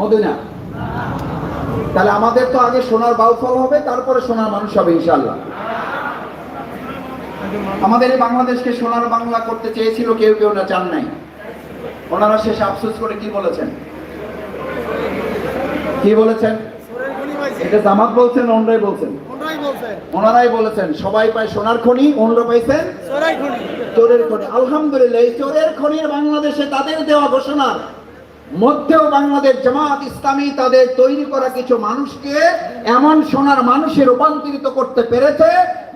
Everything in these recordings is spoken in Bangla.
মদিনা। তাহলে আমাদের তো আগে সোনার বাউফল হবে তারপরে সোনার মানুষ হবে ইনশাল্লাহ আমাদের এই বাংলাদেশকে সোনার বাংলা করতে চেয়েছিল কেউ কেউ না চান নাই। ওনারা শেষে আফসোস করে কি বলেছেন? কি বলেছেন? এটা জামাত বলছেন ওনরাই বলছেন? ওনারাই বলেছেন সবাই পায় সোনার খনি ওনরা পাইছেন চোরের খনি। আলহামদুলিল্লাহ এই চোরের খনির বাংলাদেশে তাদের দেওয়া ঘোষণার মধ্যেও বাংলাদেশ জামাত ইসলামী তাদের তৈরি করা কিছু মানুষকে এমন সোনার মানুষে রূপান্তরিত করতে পেরেছে,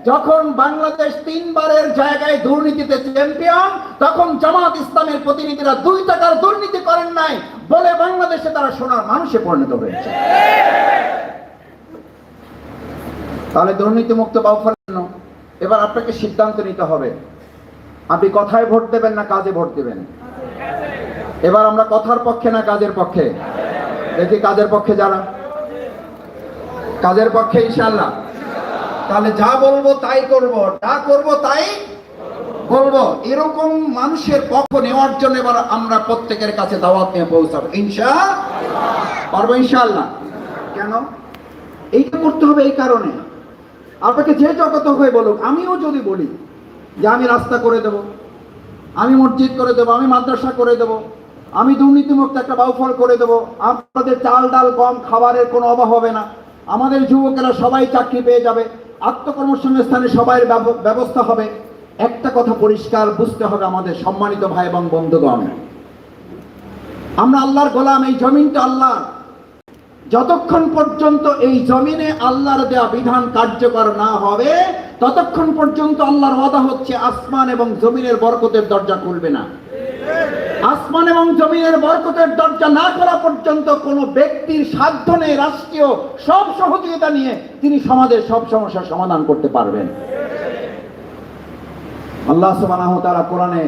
যখন বাংলাদেশ তিনবারের জায়গায় দুর্নীতিতে চ্যাম্পিয়ন তখন জামাত ইসলামের প্রতিনিধিরা দুই টাকার দুর্নীতি করেন নাই বলে বাংলাদেশে তারা সোনার মানুষে পরিণত হয়েছে। তাহলে দুর্নীতি মুক্ত বাউফার জন্য এবার আপনাকে সিদ্ধান্ত নিতে হবে। আপনি কথায় ভোট দেবেন না কাজে ভোট দেবেন? এবার আমরা কথার পক্ষে না কাজের পক্ষে? দেখি কাজের পক্ষে যারা। কাজের পক্ষে ইনশাল্লাহ তাহলে যা বলব তাই করব, যা করব তাই বলব। এরকম মানুষের পক্ষ নেওয়ার জন্য এবার আমরা প্রত্যেকের কাছে দাওয়াত নিয়ে পৌঁছাবো। ইনশা পারব ইনশাল্লাহ কেন? এইটা করতে হবে এই কারণে। আপনাকে যে জগত হয়ে বলুক, আমিও যদি বলি যে আমি রাস্তা করে দেব, আমি মসজিদ করে দেব, আমি মাদ্রাসা করে দেব আমি দুর্নীতিমুক্ত একটা বাউফল করে দেব। আপনাদের চাল, ডাল, গম খাবারের কোনো অভাব হবে না। আমাদের যুবকেরা সবাই চাকরি পেয়ে যাবে। আত্মকর্মসংস্থানে সবাই ব্যব- ব্যবস্থা হবে। একটা কথা পরিষ্কার, বুঝতে হবে আমাদের সম্মানিত ভাই এবং বন্ধুগণ। আমরা আল্লাহর গোলাম, এই জমিনটা আল্লাহ যতক্ষণ পর্যন্ত এই জমিনে আল্লাহর দেয়া বিধান কার্যকর না হবে, ততক্ষণ পর্যন্ত আল্লাহর ওয়াদা হচ্ছে আসমান এবং জমিনের বরকতের দরজা খুলবে না। আসমান এবং জমিনের বরকতের দরজা না করা পর্যন্ত কোন ব্যক্তির সাধ্য নেই রাষ্ট্রীয় সব সহযোগিতা নিয়ে তিনি সমাজের সব সমস্যার সমাধান করতে পারবেন। আল্লাহ ওয়া তাআলা কোরআনে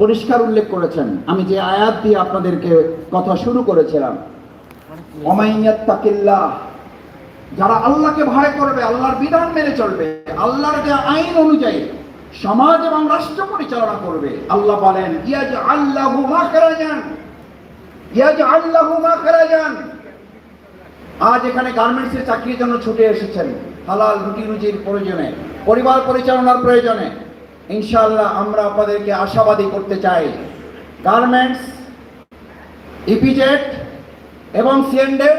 পরিষ্কার উল্লেখ করেছেন। আমি যে আয়াত দিয়ে আপনাদেরকে কথা শুরু করেছিলাম অমাইয়াত্তাকিল্লাহ যারা আল্লাহকে ভয় করবে, আল্লাহর বিধান মেনে চলবে, আল্লাহর যে আইন অনুযায়ী সমাজ এবং রাষ্ট্র পরিচালনা করবে। আল্লাহ বলেন ইয়াজ আল্লাহু মাখরাজান। ইয়াজ আল্লাহু মাখরাজান। আজ এখানে গার্মেন্টসের চাকরির জন্য ছুটে এসেছেন। হালাল রুটি রুজির প্রয়োজনে, পরিবার পরিচালনার প্রয়োজনে। ইনশাআল্লাহ আমরা আপনাদেরকে আশাবাদী করতে চাই। গার্মেন্টস ইপিজেট এবং সিএনডের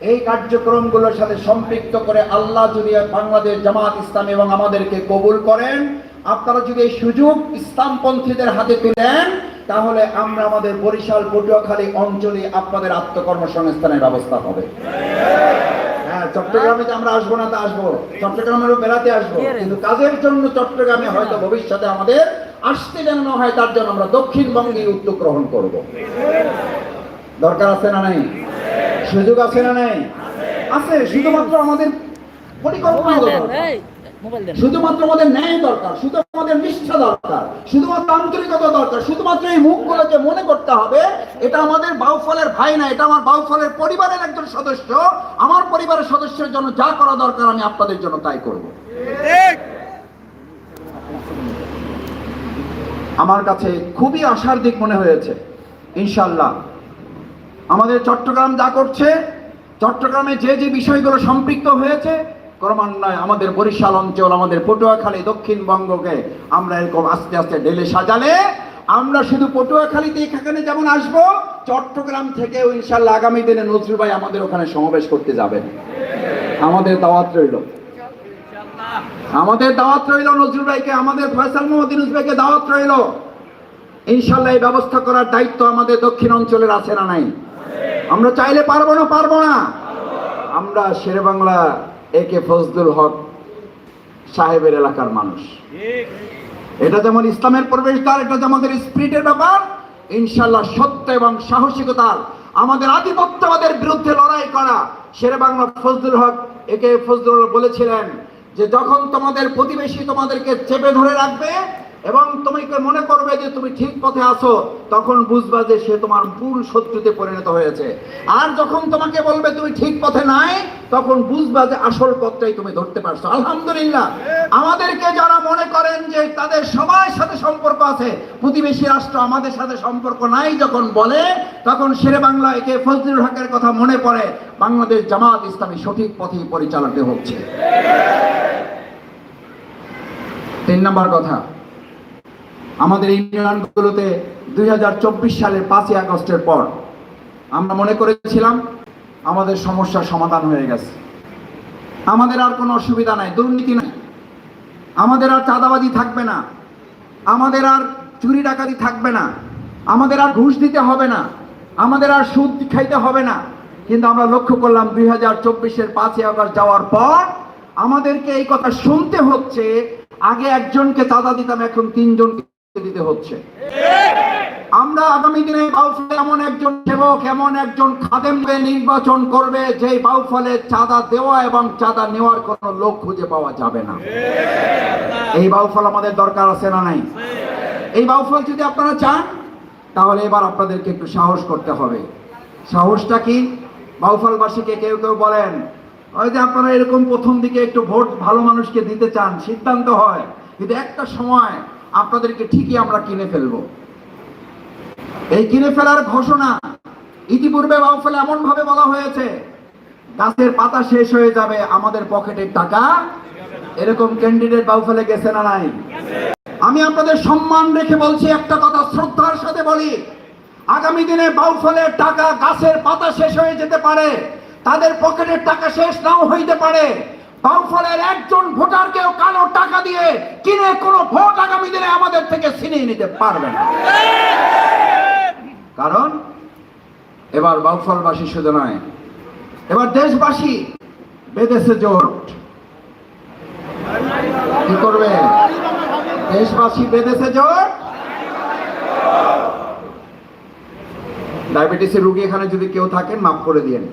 এই কার্যক্রমগুলোর সাথে সম্পৃক্ত করে আল্লাহ যদি বাংলাদেশ জামাত ইসলাম এবং আমাদেরকে কবুল করেন আপনারা যদি এই সুযোগ ইসলামপন্থীদের হাতে তুলেন তাহলে আমরা আমাদের বরিশাল পটুয়াখালী অঞ্চলে আপনাদের আত্মকর্মসংস্থানের ব্যবস্থা হবে। হ্যাঁ চট্টগ্রামে যে আমরা আসব না তা আসব। চট্টগ্রামেরও বেড়াতে আসব। কিন্তু কাজের জন্য চট্টগ্রামে হয়তো ভবিষ্যতে আমাদের আসতে যেন না হয় তার জন্য আমরা দক্ষিণবঙ্গে উদ্যোগ গ্রহণ করব। দরকার আছে না নাই? সুযোগ আছে না নাই? আছে শুধুমাত্র আমাদের পরিকল্পনা দরকার। শুধুমাত্র আমাদের ন্যায় দরকার শুধু আমাদের নিষ্ঠা দরকার, শুধুমাত্র আন্তরিকতা দরকার, শুধুমাত্র এই মুখগুলোকে মনে করতে হবে, এটা আমাদের বাউফলের ভাই না, এটা আমার বাউফলের পরিবারের একজন সদস্য, আমার পরিবারের সদস্যের জন্য যা করা দরকার আমি আপনাদের জন্য তাই করব। আমার কাছে খুবই আশার দিক মনে হয়েছে ইনশাল্লাহ আমাদের চট্টগ্রাম যা করছে, চট্টগ্রামে যে যে বিষয়গুলো সম্পৃক্ত হয়েছে ক্রমান্বয়ে আমাদের বরিশাল অঞ্চল, আমাদের পটুয়াখালী দক্ষিণবঙ্গকে আমরা এরকম আস্তে আস্তে ঢেলে সাজালে আমরা শুধু পটুয়াখালীতে এখানে যেমন আসব, চট্টগ্রাম থেকেও ইনশাল্লাহ আগামী দিনে নজরুল ভাই আমাদের ওখানে সমাবেশ করতে যাবেন। আমাদের দাওয়াত রইল। আমাদের দাওয়াত রইল নজরুল ভাইকে, আমাদের ফয়সাল মোহাম্মদ ইউনুস ভাইকে দাওয়াত রইল। ইনশাল্লাহ এই ব্যবস্থা করার দায়িত্ব আমাদের দক্ষিণ অঞ্চলের আছে না নাই? আমরা চাইলে পারব না পারব না। আমরা শেরে বাংলা একে ফজলুল হক সাহেবের এলাকার মানুষ। এটা যেমন ইসলামের প্রবেশদ্বার, এটা আমাদের স্পিরিটের ব্যাপার, ইনশাল্লাহ সত্য এবং সাহসিকতার আমাদের আধিপত্যবাদের বিরুদ্ধে লড়াই করা। শেরে বাংলা ফজলুল হক একে ফজলুল বলেছিলেন যে, যখন তোমাদের প্রতিবেশী তোমাদেরকে চেপে ধরে রাখবে এবং তোমাকে মনে করবে যে তুমি ঠিক পথে আছো, তখন বুঝবা যে সে তোমার মূল শত্রুতে পরিণত হয়েছে। আর যখন তোমাকে বলবে তুমি ঠিক পথে নাই, তখন বুঝবা যে আসল পথটাই তুমি ধরতে পারছ। আলহামদুলিল্লাহ। আমাদেরকে যারা মনে করেন যে তাদের সবার সাথে সম্পর্ক আছে, প্রতিবেশী রাষ্ট্র আমাদের সাথে সম্পর্ক নাই যখন বলে, তখন শেরে বাংলা একে ফজলুল হকের কথা মনে পড়ে, বাংলাদেশ জামাত ইসলামী সঠিক পথে পরিচালিত হচ্ছে। তিন নম্বর কথা। আমাদের ইউনিয়নগুলোতে দুই হাজার চব্বিশ সালের পাঁচই আগস্টের পর আমরা মনে করেছিলাম আমাদের সমস্যার সমাধান হয়ে গেছে। আমাদের আর কোনো অসুবিধা নাই, দুর্নীতি নাই। আমাদের আর চাঁদাবাজি থাকবে না। আমাদের আর চুরি ডাকাতি থাকবে না। আমাদের আর ঘুষ দিতে হবে না। আমাদের আর সুদ খাইতে হবে না। কিন্তু আমরা লক্ষ্য করলাম দুই হাজার চব্বিশের পাঁচই আগস্ট যাওয়ার পর আমাদেরকে এই কথা শুনতে হচ্ছে, আগে একজনকে চাঁদা দিতাম, এখন তিনজনকে দিতে হচ্ছে। আমরা আগামী দিনে বাউফলে এমন একজন সেবক, এমন একজন খাদেমকে নির্বাচন করবে যে বাউফলে চাঁদা দেওয়া এবং চাঁদা নেওয়ার কোনো লোক খুঁজে পাওয়া যাবে না। এই বাউফল আমাদের দরকার আছে না নাই? এই বাউফল যদি আপনারা চান, তাহলে এবার আপনাদেরকে একটু সাহস করতে হবে। সাহসটা কি? বাউফলবাসীকে কেউ কেউ বলেন যে আপনারা এরকম প্রথম দিকে একটু ভোট ভালো মানুষকে দিতে চান, সিদ্ধান্ত হয়। কিন্তু একটা সময় আপনাদেরকে ঠিকই আমরা কিনে ফেলব। এই কিনে ফেলার ঘোষণা ইতিপূর্বে বাউফলে এমন ভাবে বলা হয়েছে, গাছের পাতা শেষ হয়ে যাবে, আমাদের পকেটের টাকা। এরকম ক্যান্ডিডেট বাউফলে গেছে না নাই? আমি আপনাদের সম্মান রেখে বলছি, একটা কথা শ্রদ্ধার সাথে বলি, আগামী দিনে বাউফলের টাকা গাছের পাতা শেষ হয়ে যেতে পারে, তাদের পকেটের টাকা শেষ নাও হইতে পারে। বাউফলের একজন ভোটারকেও কালো টাকা দিয়ে কিনে কোনো ভোট আগামী দিনে আমাদের থেকে ছিনিয়ে নিতে পারবে না। কারণ এবার বাউফলবাসী শুধু নয়, এবার দেশবাসী বেদেশে জোট। কি করবে? দেশবাসী বেদেশে জোট। ডায়াবেটিসের রুগী এখানে যদি কেউ থাকেন, মাফ করে দিয়েন।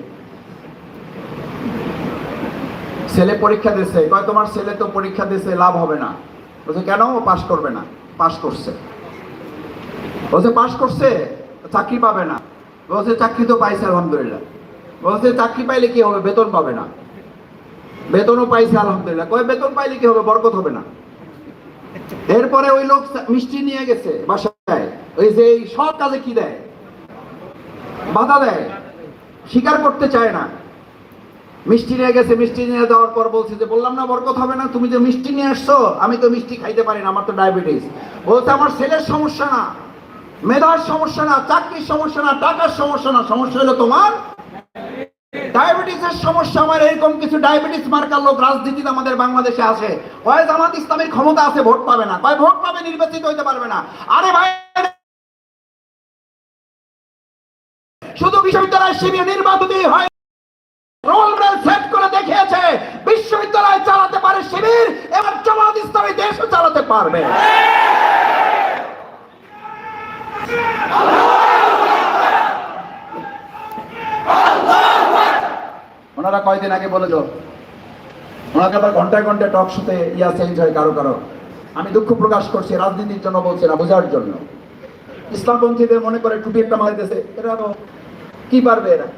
ছেলে পরীক্ষা দিছে কয় তোমার ছেলে তো পরীক্ষা দিছে লাভ হবে না। বলছে, কেন? ও পাশ করবে না। পাশ করছে। বলছে, পাশ করছে? চাকরি পাবে না। বলছে, চাকরি তো পাইছে, আলহামদুলিল্লাহ। বলছে, চাকরি পাইলে কি হবে? বেতন পাবে না। বেতনও পাইছে, আলহামদুলিল্লাহ। কয়, বেতন পাইলে কি হবে? বরকত হবে না। এরপরে ওই লোক মিষ্টি নিয়ে গেছে বাসায়। ওই যে সব কাজে কি দেয়? বাধা দেয়। স্বীকার করতে চায় না। মিষ্টি নিয়ে গেছে, মিষ্টি নিয়ে যাওয়ার পর বলছে যে, বললাম না, বরকত হবে না, তুমি যে মিষ্টি নিয়ে আসছো, আমি তো মিষ্টি খাইতে পারি না, আমার তো ডায়াবেটিস। বলছে, আমার ছেলের সমস্যা না, মেধার সমস্যা না, চাকরির সমস্যা না, টাকার সমস্যা না, সমস্যা হলো তোমার ডায়াবেটিসের সমস্যা। আমার এরকম কিছু ডায়াবেটিস মার্কার লোক রাজনীতিতে আমাদের বাংলাদেশে আছে। কয় জামাত ইসলামের ক্ষমতা আছে, ভোট পাবে না। কয় ভোট পাবে, নির্বাচিত হইতে পারবে না। আরে ভাই, শুধু বিশ্ববিদ্যালয় শিবির নির্বাচিতই হয় রোল মডেল সেট করে দেখিয়েছে, বিশ্ববিদ্যালয় চালাতে পারে শিবির, এবার জামাত ইসলামী দেশও চালাতে পারবে। ওনারা কয়দিন আগে বলে যাও ওনাকে আবার ঘন্টায় ঘন্টায় টক শোতে ইয়া চেঞ্জ হয় কারও কারও। আমি দুঃখ প্রকাশ করছি, রাজনীতির জন্য বলছি না, বোঝার জন্য। ইসলামপন্থীদের মনে করে টুপি একটা মারিতেছে এরা কি পারবে এরা?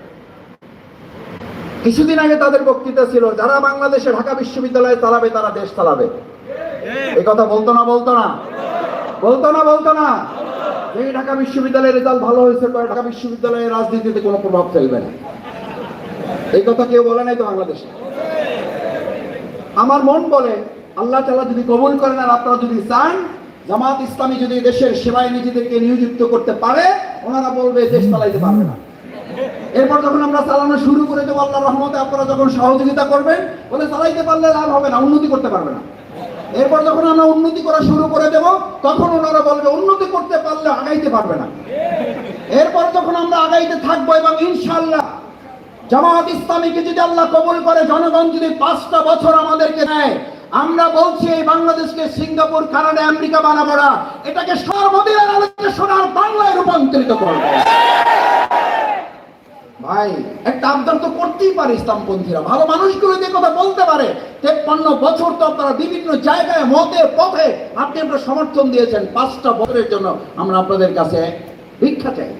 কিছুদিন আগে তাদের বক্তৃতা ছিল, যারা বাংলাদেশে ঢাকা বিশ্ববিদ্যালয়ে চালাবে, তারা দেশ চালাবে। এই কথা বলতো না বলতো না? বলতো না বলতো না? এই ঢাকা বিশ্ববিদ্যালয়ের রেজাল্ট ভালো হয়েছে ঢাকা বিশ্ববিদ্যালয়ের রাজনীতিতে কোনো প্রভাব ফেলবে না। এই কথা কেউ বলে নাই তো বাংলাদেশে? আমার মন বলে, আল্লাহ তালা যদি কবুল করেন আর আপনারা যদি চান, জামাত ইসলামী যদি দেশের সেবায় নিজেদেরকে নিয়োজিত করতে পারে, ওনারা বলবে, দেশ চালাইতে পারবে না। এরপর যখন আমরা চালানো শুরু করে দেবো আল্লাহ রহমতে, আপনারা যখন সহযোগিতা করবেন, বলে চালাইতে পারলে লাভ হবে না, উন্নতি করতে পারবে না। এরপর যখন আমরা উন্নতি করা শুরু করে দেব, তখন ওনারা বলবে, উন্নতি করতে পারলে আগাইতে পারবে না। এরপর যখন আমরা আগাইতে থাকব এবং ইনশাল্লাহ জামাত ইসলামীকে যদি আল্লাহ কবুল করে, জনগণ যদি পাঁচটা বছর আমাদেরকে নেয় আমরা বলছি এই বাংলাদেশকে সিঙ্গাপুর, কানাডা, আমেরিকা বানাবো না। এটাকে সর্বদিনের আলোচনা সোনার বাংলায় রূপান্তরিত করব। ভাই, একটা আবদার তো করতেই পারে ইসলামপন্থীরা। ভালো মানুষগুলো যে কথা বলতে পারে, তেপ্পান্ন বছর তো আপনারা বিভিন্ন জায়গায়, মতে, পথে আপনি আমরা সমর্থন দিয়েছেন। পাঁচটা বছরের জন্য আমরা আপনাদের কাছে ভিক্ষা চাই।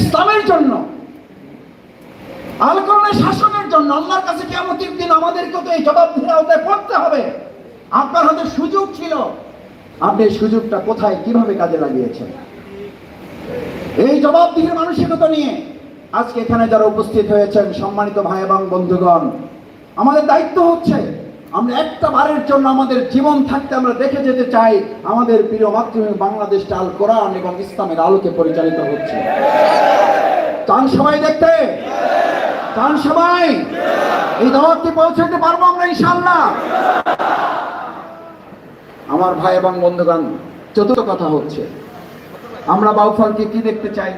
ইসলামের জন্য আল কোরআনের শাসনের জন্য আল্লাহর কাছে কেমন দিন আমাদেরকে তো এই জবাবদিহির আওতায় পড়তে হবে। আপনার হাতে সুযোগ ছিল। আপনি সুযোগটা কোথায়, কীভাবে কাজে লাগিয়েছেন? এই জবাবদিহির মানসিকতা নিয়ে আজকে এখানে যারা উপস্থিত হয়েছেন সম্মানিত ভাই এবং বন্ধুগণ, আমাদের দায়িত্ব হচ্ছে আমরা একটা বারের জন্য আমাদের জীবন থাকতে আমরা দেখে যেতে চাই আমাদের প্রিয় মাতৃভূমি বাংলাদেশটা আল কোরআন এবং ইসলামের আলোকে পরিচালিত হচ্ছে। চান সবাই দেখতে? চান সবাই? এই দাওয়াতকে পৌঁছাতে পারব আমরা ইনশাল্লাহ আমার ভাই এবং বন্ধুগণ, চতুর্থ কথা হচ্ছে, আমরা বাউফলকে কি দেখতে চাই?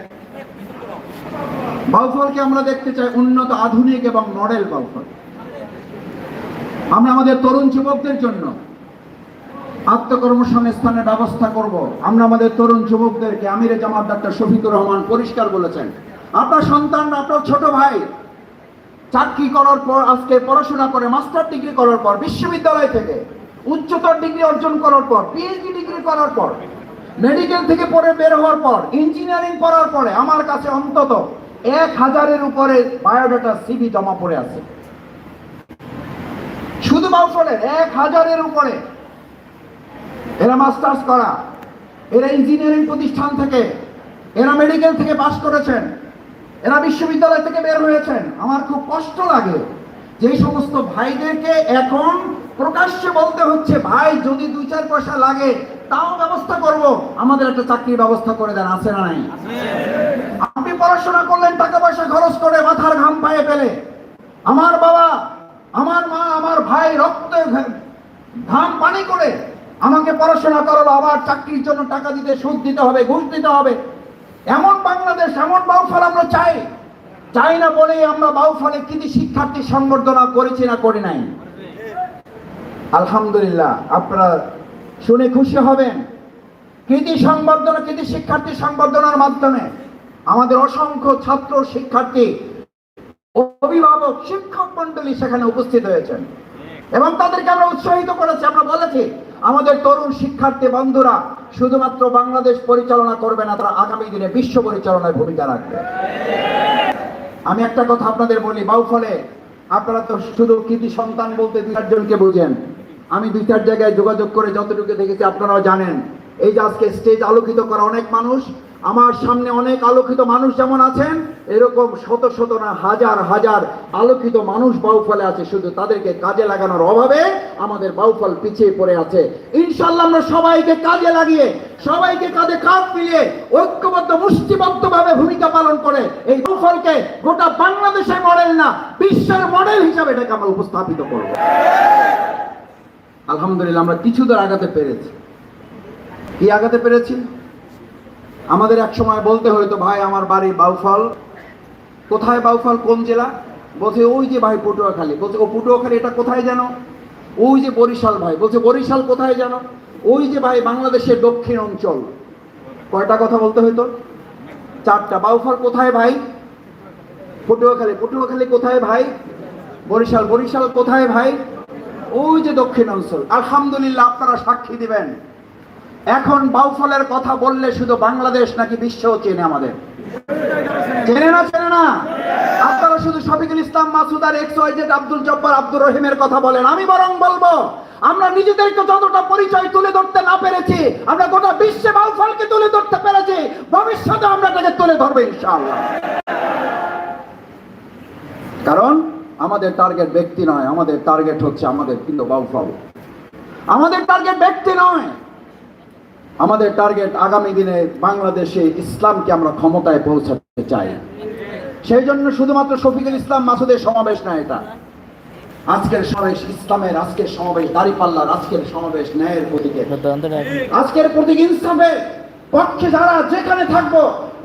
বাউফলকে আমরা দেখতে চাই উন্নত, আধুনিক এবং মডেল বাউফল। আমরা আমাদের তরুণ যুবকদের জন্য আত্মকর্মসংস্থানের ব্যবস্থা করব। আমরা আমাদের তরুণ যুবকদেরকে আমিরে জামাত ডাক্তার শফিকুর রহমান পরিষ্কার বলেছেন। আপনার সন্তান আপনার ছোট ভাই চাকরি করার পর, আজকে পড়াশোনা করে, মাস্টার ডিগ্রি করার পর, বিশ্ববিদ্যালয় থেকে উচ্চতর ডিগ্রি অর্জন করার পর পিএইচডি ডিগ্রি করার পর মেডিকেল থেকে পড়ে বের হওয়ার পর ইঞ্জিনিয়ারিং করার পরে, আমার কাছে অন্তত এক হাজারের উপরে বায়োডাটা সিভি জমা পড়ে আছে। শুধু বাউফলের এক হাজারের উপরে। এরা মাস্টার্স করা। এরা ইঞ্জিনিয়ারিং প্রতিষ্ঠান থেকে, এরা মেডিকেল থেকে পাশ করেছেন। এরা বিশ্ববিদ্যালয় থেকে বের হয়েছেন। আমার খুব কষ্ট লাগে যে সমস্ত ভাইদেরকে এখন প্রকাশ্যে বলতে হচ্ছে, ভাই, যদি দুই চার পয়সা লাগে তাও ব্যবস্থা করব। আমাদের একটা চাকরির ব্যবস্থা করে দেন, আছে না নাই? আপনি পড়াশোনা করলেন, টাকা পয়সা খরচ করে মাথার ঘাম পায়ে ফেলে। আমার বাবা, আমার মা, আমার ভাই রক্ত ঘাম পানি করে আমাকে পড়াশোনা করালো, আবার চাকরির জন্য টাকা দিতে, সুদ দিতে হবে, ঘুষ দিতে হবে। এমন বাংলাদেশ, এমন বাউফল আমরা চাই। চাই না বলেই আমরা বাউফলে কৃতি শিক্ষার্থী সংবর্ধনা করেছি না করি নাই। আলহামদুলিল্লাহ, আপনারা শুনে খুশি হবেন। কৃতি সংবর্ধনা, কৃতি শিক্ষার্থী সংবর্ধনার মাধ্যমে আমাদের অসংখ্য ছাত্র, শিক্ষার্থী, অভিভাবক, শিক্ষক মন্ডলী সেখানে উপস্থিত হয়েছেন। এবং তাদেরকে আমরা উৎসাহিত করেছি। আমরা বলেছি, আমাদের তরুণ শিক্ষার্থী বন্ধুরা শুধুমাত্র বাংলাদেশ পরিচালনা করবে না, তারা আগামী দিনে বিশ্ব পরিচালনায় ভূমিকা রাখবে। আমি একটা কথা আপনাদের বলি, বাউফলে আপনারা তো শুধু কৃতি সন্তান বলতে দুই চারজনকে বুঝেন। আমি দুই চার জায়গায় যোগাযোগ করে যতটুকু দেখেছি আপনারাও জানেন। এই যে আজকে স্টেজ আলোকিত করা অনেক মানুষ, আমার সামনে অনেক আলোকিত মানুষ যেমন আছেন, এরকম শত শত না হাজার হাজার আলোকিত মানুষ বাউফলে আছে। শুধু তাদেরকে কাজে লাগানোর অভাবে আমাদের বাউফল পিছিয়ে পড়ে আছে। ইনশাল্লাহ আমরা সবাইকে কাজে লাগিয়ে, সবাইকে কাঁধে কাঁধ মিলিয়ে ঐক্যবদ্ধ মুষ্টিবদ্ধ ভাবে ভূমিকা পালন করে এই বাউফলকে গোটা বাংলাদেশের মডেল না, বিশ্বের মডেল হিসাবে এটাকে আমরা উপস্থাপিত করব। আলহামদুলিল্লাহ, আমরা কিছু দূর আগাতে পেরেছি। কি আগাতে পেরেছি? আমাদের এক সময় বলতে হইতো, ভাই, আমার বাড়ি বাউফল। কোথায় বাউফল? কোন জেলা? বলছে, ওই যে ভাই পটুয়াখালী। বলছে, ও পটুয়াখালী, এটা কোথায় জানো? ওই যে বরিশাল ভাই। বলছে, বরিশাল কোথায় জানো? ওই যে ভাই বাংলাদেশের দক্ষিণ অঞ্চল। কয়টা কথা বলতে হইতো? চারটা। বাউফল কোথায় ভাই? পটুয়াখালী। পটুয়াখালী কোথায় ভাই? বরিশাল। বরিশাল কোথায় ভাই? ওই যে দক্ষিণ অঞ্চল, আলহামদুলিল্লাহ আপনারা সাক্ষী দিবেন। এখন বাউফলের কথা বললে শুধু বাংলাদেশ নাকি বিশ্বও চেনে আমাদের। চেনে না চেনে না? আপনারা শুধু শফিকুল ইসলাম, মাসুদ আর X Y Z Abdul Jabbar, Abdur রহিমের কথা বলেন। আমি বরং বলব, আমরা নিজেদেরকে যতটা পরিচয় তুলে ধরতে না পেরেছি, আমরা গোটা বিশ্বে বাউফলকে তুলে ধরতে পেরেছি ভবিষ্যতে আমরা তাকে তুলে ধরবো ইনশাআল্লাহ। কারণ আমাদের টার্গেট ব্যক্তি নয় আমাদের টার্গেট হচ্ছে আমাদের প্রিয় বাউফল আমাদের টার্গেট ব্যক্তি নয়। আমাদের টার্গেট আগামী দিনে বাংলাদেশে ইসলামকে আমরা ক্ষমতায় পৌঁছাতে চাই। সেই জন্য শুধুমাত্র শফিকুল ইসলাম মাসুদের সমাবেশ না এটা। আজকের সমাবেশ ইসলামের আজকের সমাবেশ দাঁড়িপাল্লার আজকের সমাবেশ ন্যায়ের প্রতীকে। আজকের প্রতীক ইনসাফের পক্ষে যারা যেখানে থাকব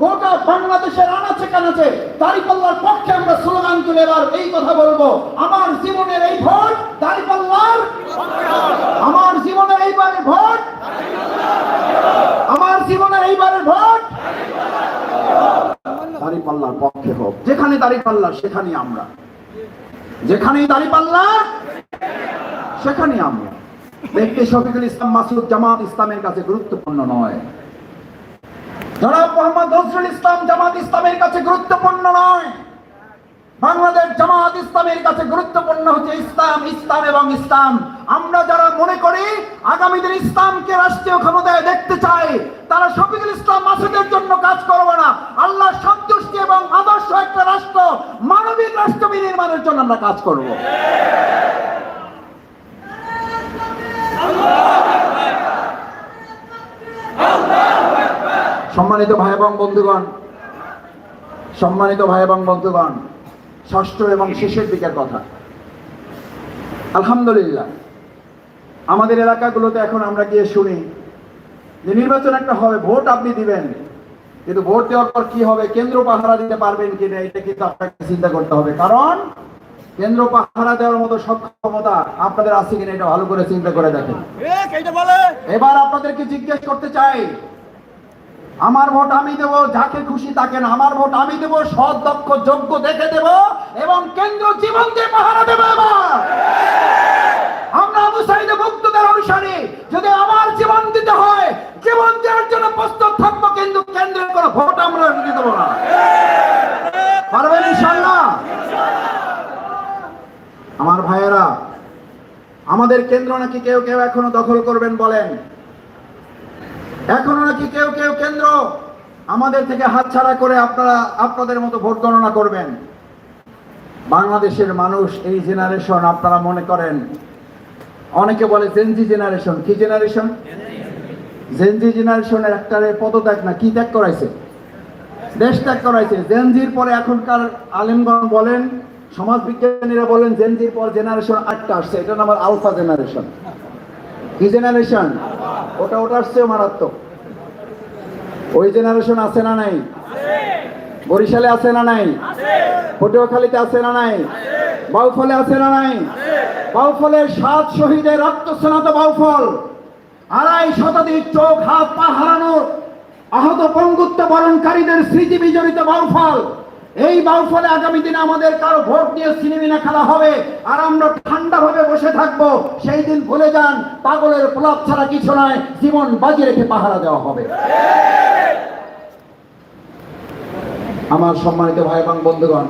গোটা বাংলাদেশের আনাচে কানাচে দাঁড়িপাল্লার পক্ষে আমরা স্লোগান তুলে এবার এই কথা বলব। আমার জীবনের এই ভোট দাঁড়িপাল্লার আমার জীবনের এইবারে ভোট। আমার জীবনের এইবারের ভোট। দাঁড়িপাল্লা পাল্লার পক্ষে হোক, যেখানে দাড়ি পাল্লা সেখানেই আমরা। যেখানেই দাড়ি পাল্লা সেখানেই আমরা। ব্যক্তি শফিকুল ইসলাম মাসুদ জামাত ইসলামের কাছে গুরুত্বপূর্ণ নয়। জনাব মোহাম্মদ নজরুল ইসলাম জামাত ইসলামের কাছে গুরুত্বপূর্ণ নয়। বাংলাদেশ জামাত ইসলামের কাছে গুরুত্বপূর্ণ হচ্ছে ইসলাম ইসলাম এবং ইসলাম। আমরা যারা মনে করি, আগামী দিন ইসলামকে রাষ্ট্রীয় ক্ষমতায় দেখতে চাই, তারা শফিকুল ইসলাম মাসুদের জন্য কাজ করবে না। আল্লাহ সন্তুষ্টি এবং আদর্শ একটা রাষ্ট্র, মানবিক রাষ্ট্র বিনির্মাণের জন্য আমরা কাজ করব। সম্মানিত ভাই এবং বন্ধুগণ সম্মানিত ভাই এবং বন্ধুগণ ষষ্ঠ এবং শেষের দিকের কথা। আলহামদুলিল্লাহ আমাদের এলাকাগুলোতে এখন আমরা গিয়ে শুনি যে নির্বাচন একটা হবে ভোট আপনি দিবেন কিন্তু ভোট দেওয়ার পর কি হবে কেন্দ্র পাহারা দিতে পারবেন কিনা এটা কিন্তু আপনাকে চিন্তা করতে হবে। কারণ কেন্দ্র পাহারা দেওয়ার মতো সব ক্ষমতা আপনাদের আছে কিনা এটা ভালো করে চিন্তা করে দেখেন। এবার আপনাদেরকে জিজ্ঞেস করতে চাই আমার ভোট আমি দেব, যাকে খুশি তাকে না। আমার ভোট আমি দেব, সৎ, দক্ষ, যোগ্য দেখে দেব এবং কেন্দ্র জীবন দিয়ে পাহারা দেব আমরা আবু সাইদে মুক্তদের অনুসারী, যদি আমার জীবন দিতে হয়, জীবন দেওয়ার জন্য প্রস্তুত থাকব, কিন্তু কেন্দ্রের কোনো ভোট আমরা দিতে দেবো না। পারবেন ইনশাল্লাহ আমার ভাইয়েরা, আমাদের কেন্দ্র নাকি কেউ কেউ এখনও দখল করবেন বলেন। এখনও নাকি কেউ কেউ কেন্দ্র আমাদের থেকে হাতছাড়া করে আপনারা, আপনাদের মতো ভোট গণনা করবেন। বাংলাদেশের মানুষ এই জেনারেশন আপনারা মনে করেন, অনেকে বলে জেনজি জেনারেশন কি জেনারেশন জেনজি জেনারেশনের একটা পদত্যাগ না, কি ত্যাগ করাইছে? দেশ ত্যাগ করাইছে। জেনজির পরে এখনকার আলিমগণ বলেন, সমাজ বিজ্ঞানীরা বলেন জেনজির পর জেনারেশন আটটা আসছে। এটা নাম আলফা জেনারেশন কি জেনারেশন ওটা ওটার চেয়েও মারাত্মক। ওই জেনারেশন আছে না নাই? বরিশালে আছে না নাই? পটুয়াখালীতে আছে না নাই? বাউফলে আছে না নাই? বাউফলের সাত শহীদের রক্ত স্নাত বাউফল। আড়াই শতাধিক চোখ, হাত, পা হারানোর আহত পঙ্গুত্ব বরণকারীদের স্মৃতি বিজড়িত বাউফল। এই বাউফলে আগামী দিনে আমাদের কারও ভোট দিয়ে সিনেমিনা খেলা হবে, আর আমরা ঠান্ডা ভাবে বসে থাকব, সেই দিন ভুলে যান, পাগলের প্রলাপ ছাড়া কিছু নয়, জীবন বাজি রেখে পাহারা দেওয়া হবে। আমার সম্মানিত ভাই এবং বন্ধুগণ,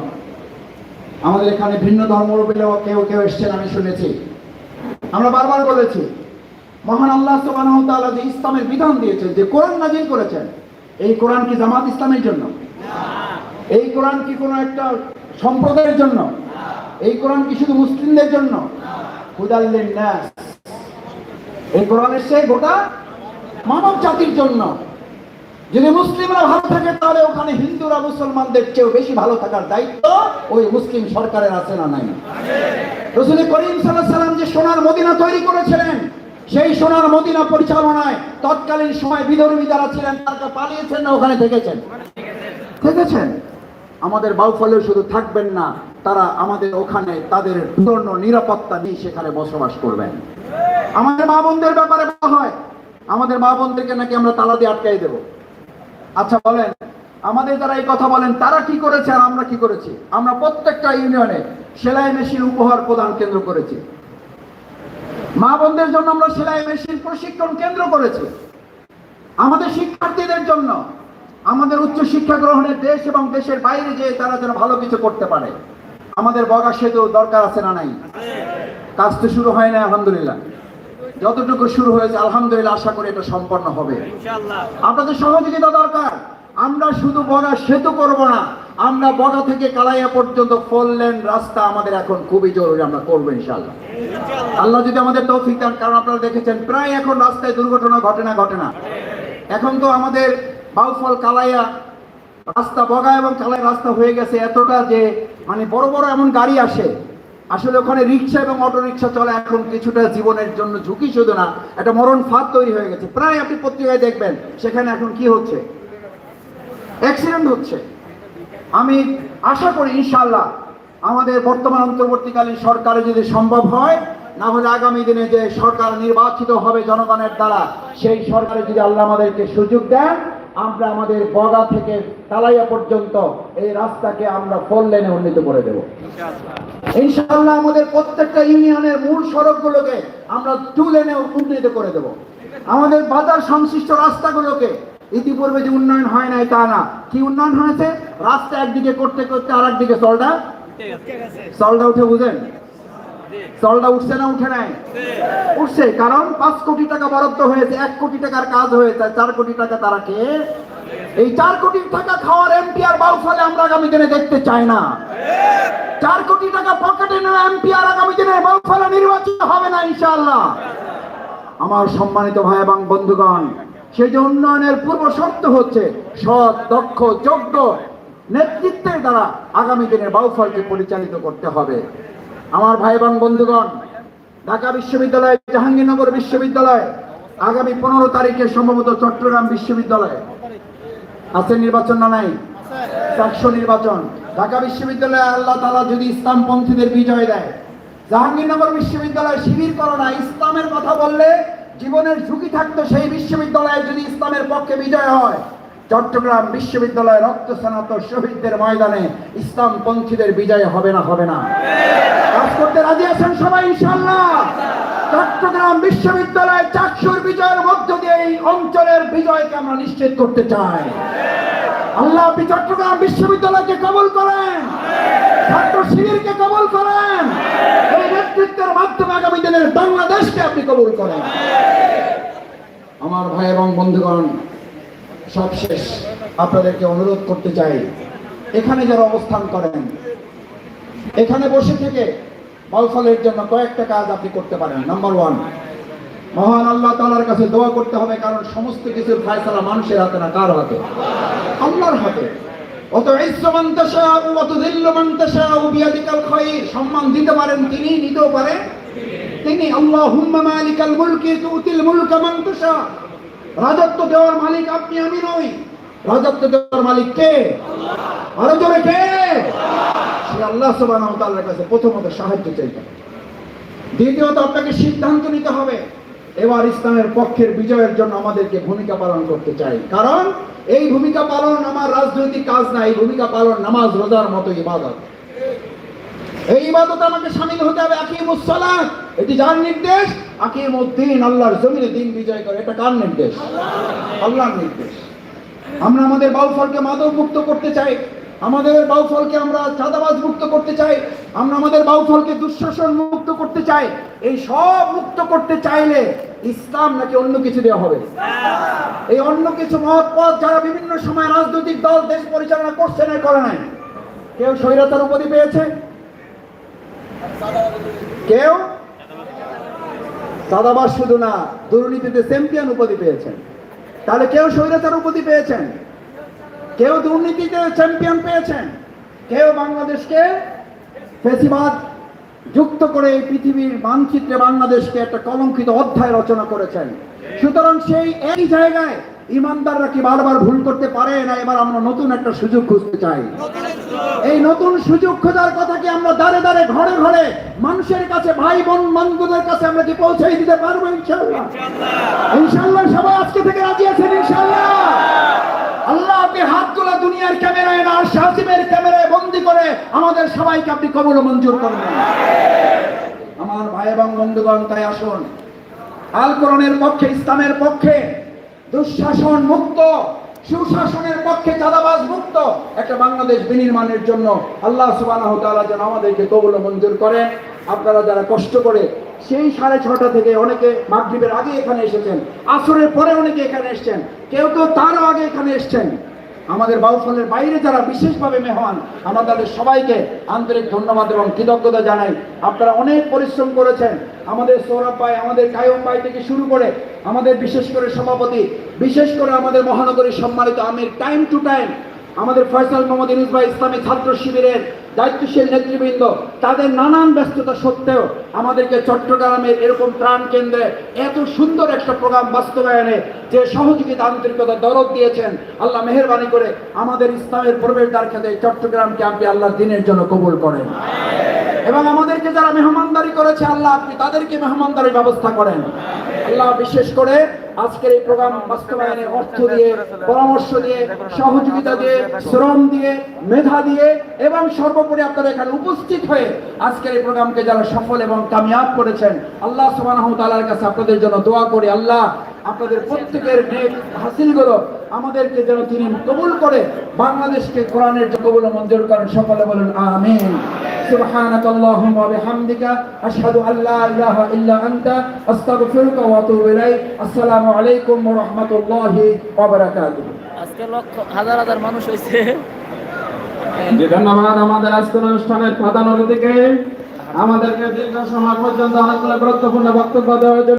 আমাদের এখানে ভিন্ন ধর্মরূপীরাও কেউ কেউ এসছেন, আমি শুনেছি। আমরা বারবার বলেছি, মহান আল্লাহ তাআলা যে ইসলামের বিধান দিয়েছেন, যে কোরআন নাজিল করেছেন, এই কোরআন কি জামাত ইসলামের জন্য? এই কোরআন কি কোনো একটা সম্প্রদায়ের জন্য? এই কোরআন কি শুধু মুসলিমদের জন্য? এই কোরআন এসছে গোটা মানব জাতির জন্য। যদি মুসলিমরা ভালো থাকে, তাহলে ওখানে হিন্দুরা মুসলমানদের চেয়েও বেশি ভালো থাকার দায়িত্ব ওই মুসলিম সরকারের আছে না নাই? রসুল করিম সাল্লাহ সাল্লাম যে সোনার মদিনা তৈরি করেছিলেন, সেই সোনার মদিনা পরিচালনায় তৎকালীন সময় বিধর্মী যারা ছিলেন তারা পালিয়েছেন না ওখানে থেকেছেন? থেকেছেন। আমাদের বাউফলেও শুধু থাকবেন না, তারা আমাদের ওখানে তাদের পূর্ণ নিরাপত্তা নিয়ে সেখানে বসবাস করবেন। আমাদের মা বোনদের ব্যাপারে বলা হয়, আমাদের মা বোনদেরকে নাকি আমরা তালা দিয়ে আটকাই দেব। আচ্ছা বলেন, আমাদের যারা এই কথা বলেন, তারা কি করেছে আর আমরা কি করেছি? আমরা প্রত্যেকটা ইউনিয়নে সেলাই মেশিন উপহার প্রদান কেন্দ্র করেছি। মা বোনদের জন্য আমরা সেলাই মেশিন প্রশিক্ষণ কেন্দ্র করেছি। আমাদের শিক্ষার্থীদের জন্য আমাদের উচ্চ শিক্ষা গ্রহণের দেশ এবং দেশের বাইরে যেয়ে তারা যেন ভালো কিছু করতে পারে। আমাদের বগা সেতু দরকার আছে না নাই? কাজ তো শুরু হয় না আলহামদুলিল্লাহ। যতটুকু শুরু হয়েছে আলহামদুলিল্লাহ আশা করি এটা সম্পন্ন হবে। আপনাদের সহযোগিতা দরকার। আমরা শুধু বগা সেতু করব না আমরা বগা থেকে কালাইয়া পর্যন্ত ফোর লেন রাস্তা আমাদের এখন খুবই জরুরি আমরা করব ইনশাল্লাহ আল্লাহ যদি আমাদের তৌফিক দেন কারণ আপনারা দেখেছেন প্রায় এখন রাস্তায় দুর্ঘটনা ঘটে না ঘটে না। এখন তো আমাদের বাউফল কালাইয়া রাস্তা বগা এবং কালাই রাস্তা হয়ে গেছে এতটা যে মানে বড় বড় এমন গাড়ি আসে। আসলে ওখানে রিক্সা এবং অটো রিক্সা চলে, এখন কিছুটা জীবনের জন্য ঝুঁকি শুধু না, একটা মরণ ফাঁদ তৈরি হয়ে গেছে। প্রায় আপনি পত্রিকায় দেখবেন, সেখানে এখন কি হচ্ছে? অ্যাক্সিডেন্ট হচ্ছে। আমি আশা করি ইনশাল্লাহ আমাদের বর্তমান অন্তর্বর্তীকালীন সরকারে যদি সম্ভব হয়, না হলে আগামী দিনে যে সরকার নির্বাচিত হবে জনগণের দ্বারা, সেই সরকারে যদি আল্লাহ আমাদেরকে সুযোগ দেন আমরা আমাদের বগা থেকে কালাইয়া পর্যন্ত এই রাস্তাকে আমরা ফোর লেনে উন্নীত করে দেব। ইনশাআল্লাহ। আমাদের প্রত্যেকটা ইউনিয়নের মূল সড়কগুলোকে আমরা টু লেনে উন্নীত করে দেব। আমাদের বাজার সংশ্লিষ্ট রাস্তাগুলোকে ইতিপূর্বে যে উন্নয়ন হয় নাই তা না। কি উন্নয়ন হয়েছে? রাস্তা একদিকে করতে করতে আর একদিকে সলটা সলটা উঠে বুঝেন? সলটা উঠছে না, উঠে নাই? উঠছে, কারণ পাঁচ কোটি টাকা বরাদ্দ হয়েছে, এক কোটি টাকার কাজ হয়েছে চার কোটি টাকা তারা কে? এই চার কোটি টাকা খাওয়ার এমপিআর বাউফলে আমরা আগামী দিনে দেখতে চাই না। চার কোটি টাকা পকেটে নেওয়া এমপিআর আগামী দিনে বাউফলে নির্বাচিত হবে না, ইনশাআল্লাহ। আমার সম্মানিত ভাই এবং বন্ধুগণ, সেই যে উন্নয়নের পূর্ব শর্ত হচ্ছে সৎ, দক্ষ, যোগ্য নেতৃত্বের দ্বারা আগামী দিনে বাউফলকে পরিচালিত করতে হবে। আমার ভাই এবং বন্ধুগণ, ঢাকা বিশ্ববিদ্যালয়, জাহাঙ্গীরনগর বিশ্ববিদ্যালয় আগামী পনেরো তারিখে সম্ভবত চট্টগ্রাম বিশ্ববিদ্যালয় আছে নির্বাচন না নাই? চারশো নির্বাচন। ঢাকা বিশ্ববিদ্যালয়ে আল্লাহ তালা যদি ইসলাম পন্থীদের বিজয় দেয়, জাহাঙ্গীরনগর বিশ্ববিদ্যালয় শিবির করো না, ইসলামের কথা বললে জীবনের ঝুঁকি থাকতো সেই বিশ্ববিদ্যালয়ে যদি ইসলামের পক্ষে বিজয় হয়। চট্টগ্রাম বিশ্ববিদ্যালয় রক্ত স্নাত শহীদদের ময়দানে ইসলাম পন্থীদের বিজয় হবে না হবে না। কাজ করতে রাজি আছেন সবাই ইনশাল্লাহ চট্টগ্রাম বিশ্ববিদ্যালয় চাকসুর বিজয়ের মধ্য দিয়ে এই অঞ্চলের বিজয়কে আমরা নিশ্চিত করতে চাই। আল্লাহ আপনি চট্টগ্রাম বিশ্ববিদ্যালয়কে কবল করেন। ছাত্র শিবিরকে কবল করেন। এই নেতৃত্বের মাধ্যমে আগামী দিনের বাংলাদেশকে আপনি কবল করেন। আমার ভাই এবং বন্ধুগণ সবশেষ আপনাদেরকে অনুরোধ করতে চাই, এখানে যারা অবস্থান করেন, এখানে বসে থেকে ফলফলের জন্য কয়েকটা কাজ আপনি করতে পারেন। নাম্বার ওয়ান মহান আল্লাহ তালার কাছে দোয়া করতে হবে, কারণ সমস্ত কিছুর ফায়সালা মানুষের হাতে না, কার হাতে? আল্লাহর হাতে। অত সম্মান দিতে পারেন তিনি, নিতেও পারেন তিনি আল্লাহুম্মা মালিকাল মুলকি তুতিল মুলকা মান তাশা। রাজত্ব দেওয়ার মালিক আপনি, আমি নই। রাজত্ব দেওয়ার মালিক কে? আরও জোরে কে? আল্লাহ সুবহানাহু তাআলার কাছে প্রথমত সাহায্য চাইতে। দ্বিতীয়ত আপনাকে সিদ্ধান্ত নিতে হবে। এবার ইসলামের পক্ষের বিজয়ের জন্য আমাদেরকে ভূমিকা পালন করতে চাই। কারণ এই ভূমিকা পালন আমার রাজনৈতিক কাজ না, এই ভূমিকা পালন নামাজ, রোজার মতো ইবাদত। এই ইবাদত আমাকে সামিল হতে হবে আকিমুস সালাত এটি যার নির্দেশ? আকিমুদ্দিন, আল্লাহর জমিনে দিন বিজয় করে। এটা কার নির্দেশ? আল্লাহর নির্দেশ। আমরা আমাদের বাউফলকে মাদক মুক্ত করতে চাই। আমাদের বাউফলকে আমরা চাঁদাবাজ মুক্ত করতে চাই। আমরা আমাদের বাউফলকে দুঃশাসন মুক্ত করতে চাই। এই সব মুক্ত করতে চাইলে ইসলাম নাকি অন্য কিছু দেওয়া হবে? এই অন্য কিছু মহৎ পথ যারা বিভিন্ন সময় রাজনৈতিক দল, দেশ পরিচালনা করছে না, করে নাই। কেউ স্বৈরাচার উপাধি পেয়েছে? কেউ? চাঁদাবাজ শুধু না, দুর্নীতিতে চ্যাম্পিয়ন উপাধি পেয়েছেন। তাহলে কেউ স্বৈরাচার উপাধি পেয়েছেন? কেউ দুর্নীতিতে চ্যাম্পিয়ন পেয়েছেন? কেউ বাংলাদেশকে ফেসিবাদ যুক্ত করে এই পৃথিবীর মানচিত্রে বাংলাদেশকে একটা কলঙ্কিত অধ্যায় রচনা করেছেন। সুতরাং সেই এই জায়গায় ইমানদাররা কি বারবার ভুল করতে পারে? না, এবার আমরা নতুন একটা সুযোগ খুঁজতে চাই। এই নতুন সুযোগ খোঁজার কথা কি আমরা দাঁড়ে দাঁড়ে, ঘরে ঘরে মানুষের কাছে ভাই বোন বন্ধুদের কাছে আমরা কি পৌঁছে দিতে পারব ইনশাল্লাহ ইনশাল্লাহ সবাই আজকে থেকে রাজি আছেন ইনশাল্লাহ আল্লাহ আপনি হাত তোলা দুনিয়ার ক্যামেরায় না শাসিমের ক্যামেরায় বন্দি করে আমাদের সবাইকে আপনি কবল মঞ্জুর করবেন আমার ভাই এবং বন্ধুগণ, তাই আসুন। আল কোরআনের পক্ষে, ইসলামের পক্ষে দুঃশাসন মুক্ত, সুশাসনের পক্ষে চাঁদাবাজ মুক্ত। একটা বাংলাদেশ বিনির্মাণের জন্য আল্লাহ ওয়া যেন আমাদেরকে কবুল মঞ্জুর করেন। আপনারা যারা কষ্ট করে সেই সাড়ে ছটা থেকে অনেকে মাগরিবের আগে এখানে এসেছেন, আসরের পরে অনেকে এখানে এসেছেন, কেউ তো তারও আগে এখানে এসেছেন। আমাদের বাউফলের বাইরে যারা বিশেষভাবে মেহমান, আমরা তাদের সবাইকে আন্তরিক ধন্যবাদ এবং কৃতজ্ঞতা জানাই। আপনারা অনেক পরিশ্রম করেছেন আমাদের সৌরভ ভাই, আমাদের কায়ম ভাই থেকে শুরু করে আমাদের বিশেষ করে সভাপতি, বিশেষ করে আমাদের মহানগরীর সম্মানিত আমির টাইম টু টাইম আমাদের ফয়সাল মোহাম্মদ ইউনুস ভাই ইসলামী ছাত্র শিবিরের দায়িত্বশীল নেতৃবৃন্দ, তাদের নানান ব্যস্ততা সত্ত্বেও আমাদেরকে চট্টগ্রামের এরকম ত্রাণ কেন্দ্রে এত সুন্দর একটা প্রোগ্রাম বাস্তবায়নে যে সহযোগিতা আন্তরিকতা দরদ দিয়েছেন, আল্লাহ মেহরবানি করে আমাদের ইসলামের প্রবেশদ্বার খেতে চট্টগ্রামকে আপনি আল্লাহর দিনের জন্য কবুল করেন। এবং আমাদেরকে যারা মেহমানদারি করেছে, আল্লাহ আপনি তাদেরকে মেহমানদারির ব্যবস্থা করেন। আল্লাহ বিশেষ করে আজকের এই প্রোগ্রাম বাস্তবায়নে অর্থ দিয়ে, পরামর্শ দিয়ে, সহযোগিতা দিয়ে, শ্রম দিয়ে, মেধা দিয়ে এবং সর্বোপরি আপনারা এখানে উপস্থিত হয়ে আজকের এই প্রোগ্রামকে যারা সফল এবং কামিয়াব করেছেন, আল্লাহ সুবাহ কাছে আপনাদের জন্য দোয়া করি, আল্লাহ আপনাদের প্রত্যেকের নেক হাসিলগুলো আমাদেরকে যেন তিনি কবুল করে বাংলাদেশকে কোরআনের যে কবুল ও মঞ্জুর করেন সকলে বলুন আমিন سبحانك اللهم وبحمدك أشهد أن لا إله إلا أنت أستغفرك وأتوب إليك السلام عليكم ورحمة الله وبركاته আজকে লক্ষ হাজার হাজার মানুষ হয়েছে যে ধন্যবাদ আমাদের আজকের অনুষ্ঠানের প্রধান অতিথিকে আমাদেরকে দীর্ঘ সময় পর্যন্ত অনেকগুলো গুরুত্বপূর্ণ বক্তব্য দেওয়ার জন্য